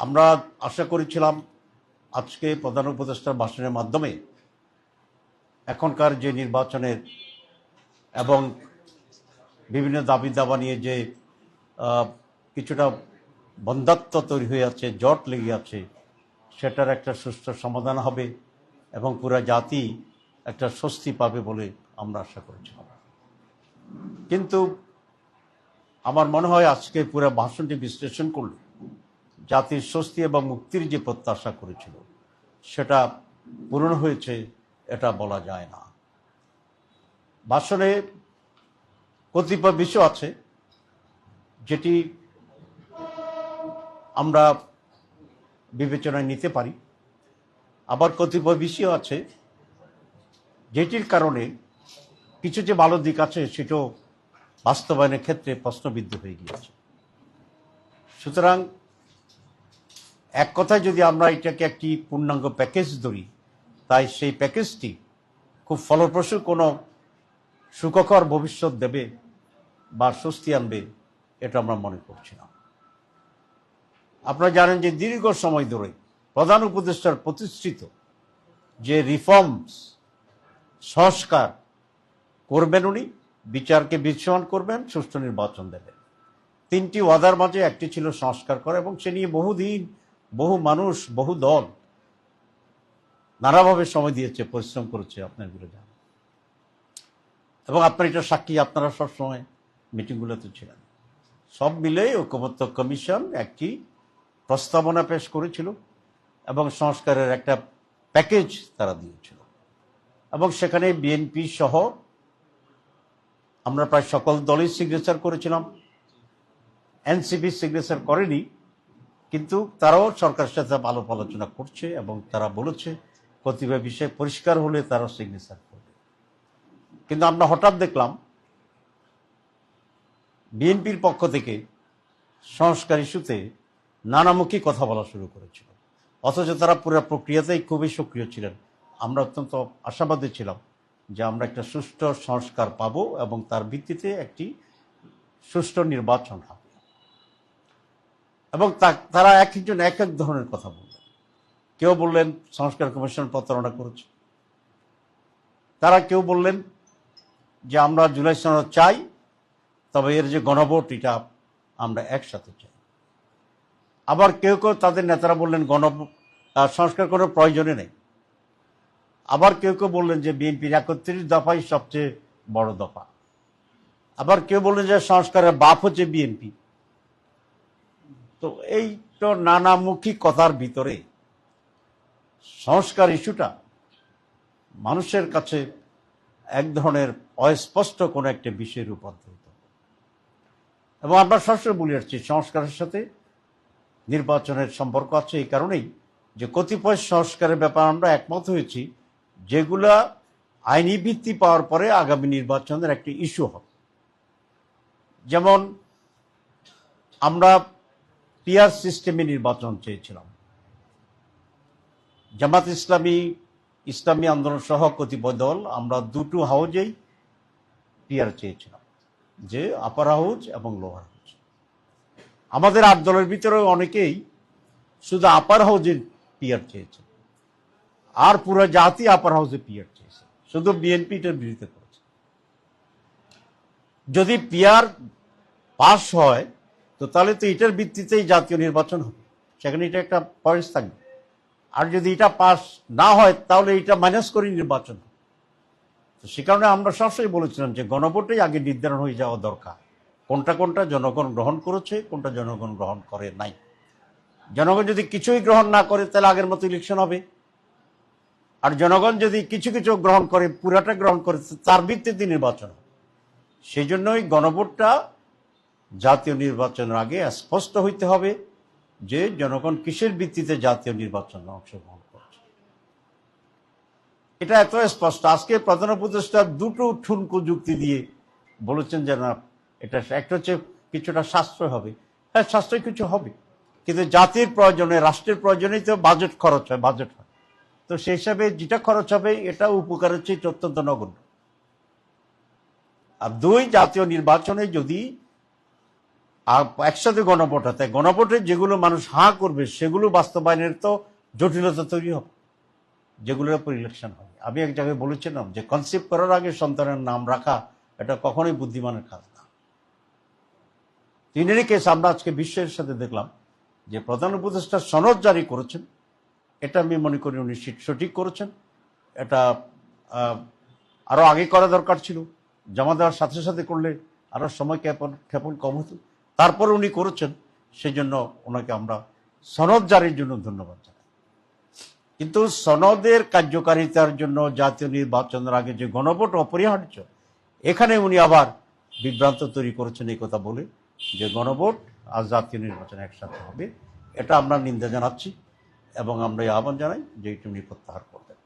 আমরা আশা করেছিলাম আজকে প্রধান উপদেষ্টার ভাষণের মাধ্যমে এখনকার যে নির্বাচনের এবং বিভিন্ন দাবি দাবা নিয়ে যে কিছুটা বন্ধাত্ম তৈরি হয়ে আছে, জট লেগে আছে, সেটার একটা সুস্থ সমাধান হবে এবং পুরা জাতি একটা স্বস্তি পাবে বলে আমরা আশা করেছিলাম। কিন্তু আমার মনে হয় আজকে পুরো ভাষণটি বিশ্লেষণ করলে। জাতির স্বস্তি এবং মুক্তির যে প্রত্যাশা করেছিল, সেটা পূরণ হয়েছে, এটা বলা যায় না। ভাষণে কতিপয় বিষয় আছে, যেটি আমরা বিবেচনায় নিতে পারি। আবার কতিপয় বিষয় আছে, যেটির কারণে কিছু যে ভালো দিক আছে, সেটাও বাস্তবায়নের ক্ষেত্রে প্রশ্নবিদ্ধ হয়ে গিয়েছে। সুতরাং এক কথায় যদি আমরা এটাকে একটি পূর্ণাঙ্গ প্যাকেজ ধরি, তাই সেই প্যাকেজটি খুব ফলপ্রসূ কোনো সুখকর ভবিষ্যৎ দেবে বা স্বস্তি আনবে, এটা আমরা মনে করছি না। আপনারা জানেন যে দীর্ঘ সময় ধরে প্রধান উপদেষ্টার প্রতিষ্ঠিত যে রিফর্মস সংস্কার করবেন উনি, বিচারকে বিচ্ছমান করবেন, সুষ্ঠু নির্বাচন দেবেন। তিনটি ওয়াদার মাঝে একটি ছিল সংস্কার করা এবং সে নিয়ে বহুদিন বহু মানুষ, বহু দল নানাভাবে সময় দিয়েছে, পরিশ্রম করেছে আপনার বিরুদ্ধে। এবং আপনার এটা সাক্ষী, আপনারা সবসময় মিটিংগুলোতে ছিলেন। সব মিলে ঐক্যমত্য কমিশন একটি প্রস্তাবনা পেশ করেছিল এবং সংস্কারের একটা প্যাকেজ তারা দিয়েছিল। এবং সেখানে বিএনপি সহ আমরা প্রায় সকল দলই সিগনেচার করেছিলাম। এনসিপি সিগনেচার করেনি। কিন্তু তারাও সরকারের সাথে আলোপ আলোচনা করছে এবং তারা বলেছে কতিপয় বিষয় পরিষ্কার হলে তারা সিগনেচার করবে। কিন্তু আমরা হঠাৎ দেখলাম, বিএনপির পক্ষ থেকে সংস্কার ইস্যুতে নানামুখী কথা বলা শুরু করেছিল। অথচ তারা পুরো প্রক্রিয়াতেই খুবই সক্রিয় ছিলেন। আমরা অত্যন্ত আশাবাদী ছিলাম যে আমরা একটা সুষ্ঠু সংস্কার পাবো এবং তার ভিত্তিতে একটি সুষ্ঠু নির্বাচন হবে। এবং তারা এক একজন এক এক ধরনের কথা বললেন। কেউ বললেন, সংস্কার কমিশন প্রতারণা করেছে। তারা কেউ বললেন যে, আমরা জুলাই সনদ চাই, তবে এর যে গণভোট, এটা আমরা একসাথে চাই। আবার কেউ কেউ তাদের নেতারা বললেন গণ সংস্কার করার প্রয়োজনে নেই। আবার কেউ কেউ বললেন যে, বিএনপির একত্রিশ দফাই সবচেয়ে বড় দফা। আবার কেউ বললেন যে, সংস্কারের বাপ হচ্ছে বিএনপি। তো এই তো নানামুখী কথার ভিতরে সংস্কার ইস্যুটা মানুষের কাছে এক ধরনের অস্পষ্ট কোনো একটা বিষয়ে রূপান্তরিত। এবং আমরা সবসময় বলে আসছি, সংস্কারের সাথে নির্বাচনের সম্পর্ক আছে এই কারণেই যে কতিপয় সংস্কারের ব্যাপারে আমরা একমত হয়েছি, যেগুলা আইনি ভিত্তি পাওয়ার পরে আগামী নির্বাচনের একটি ইস্যু হবে। যেমন আমরা পিয়ার সিস্টেমে নির্বাচন চেয়েছিলাম। জামাত ইসলামী ইসলামী আন্দোলন সহ কতিপয় দল আমরা দুটো হাউজেই পিয়ার চেয়েছিলাম, যে আপার হাউজ এবং লোয়ার হাউজ আমাদের আট দলের ভিতরে অনেকেই শুধু আপার হাউজের পিয়ার চেয়েছে, আর পুরো জাতি আপার হাউসে পিয়ার চেয়েছে, শুধু বিএনপি এটার বিরোধিতা করেছে। যদি পিয়ার পাস হয় তো তাহলে তো এটার ভিত্তিতেই জাতীয় নির্বাচন হবে। সেখানে এটা একটা পয়েন্ট থাকবে। আর যদি এটা পাস না হয়, তাহলে এটা মাইনাস করে নির্বাচন তো সে কারণে আমরা সবসময় বলেছিলাম যে গণভোটেই আগে নির্ধারণ হয়ে যাওয়া দরকার। কোনটা কোনটা জনগণ গ্রহণ করেছে, কোনটা জনগণ গ্রহণ করে নাই। জনগণ যদি কিছুই গ্রহণ না করে, তাহলে আগের মতো ইলেকশন হবে। আর জনগণ যদি কিছু কিছু গ্রহণ করে, পুরাটা গ্রহণ করে, তার ভিত্তিতে নির্বাচন সেই জন্যই গণভোটটা জাতীয় নির্বাচনের আগে স্পষ্ট হইতে হবে যে জনগণ কিসের ভিত্তিতে জাতীয় নির্বাচনে অংশগ্রহণ করছে। এটা এত স্পষ্ট। আজকে প্রধান উপদেষ্টা দুটো ঠুনকো যুক্তি দিয়ে বলেছেন যে না, এটা একটা হচ্ছে কিছুটা সাশ্রয় হবে। হ্যাঁ সাশ্রয় কিছু হবে। কিন্তু জাতির প্রয়োজনে, রাষ্ট্রের প্রয়োজনেই তো বাজেট খরচ হয়, বাজেট হয়। তো সেই হিসাবে যেটা খরচ হবে, এটা উপকারের চেয়ে অত্যন্ত নগণ্য। আর দুই, জাতীয় নির্বাচনে যদি আর একসাথে গণভোট তাই গণভোটে যেগুলো মানুষ হাঁ করবে সেগুলো বাস্তবায়নের তো জটিলতা তৈরি হবে যেগুলোর উপর ইলেকশন হয়। আমি এক জায়গায় বলেছিলাম যে কনসেপ্ট করার আগে সন্তানের নাম রাখা এটা কখনোই বুদ্ধিমানের কাজ না। তিনেরই কেস আমরা আজকে বিশ্বের সাথে দেখলাম যে প্রধান উপদেষ্টা সনদ জারি করেছেন। এটা আমি মনে করি উনি সঠিক- করেছেন। এটা আহ, আরও আগে করা দরকার ছিল। জমা দেওয়ার সাথে সাথে করলে আরও সময় ক্ষেপণ ক্ষেপণ কম হতো। তারপর উনি করেছেন সেই জন্য ওনাকে আমরা সনদ জারির জন্য ধন্যবাদ জানাই। কিন্তু সনদের কার্যকারিতার জন্য জাতীয় নির্বাচনের আগে যে গণভোট অপরিহার্য, এখানে উনি আবার বিভ্রান্ত তৈরি করেছেন এই কথা বলে যে গণভোট আর জাতীয় নির্বাচন একসাথে হবে। এটা আমরা নিন্দা জানাচ্ছি এবং আমরা এই আহ্বান জানাই যে এটি উনি প্রত্যাহার করবেন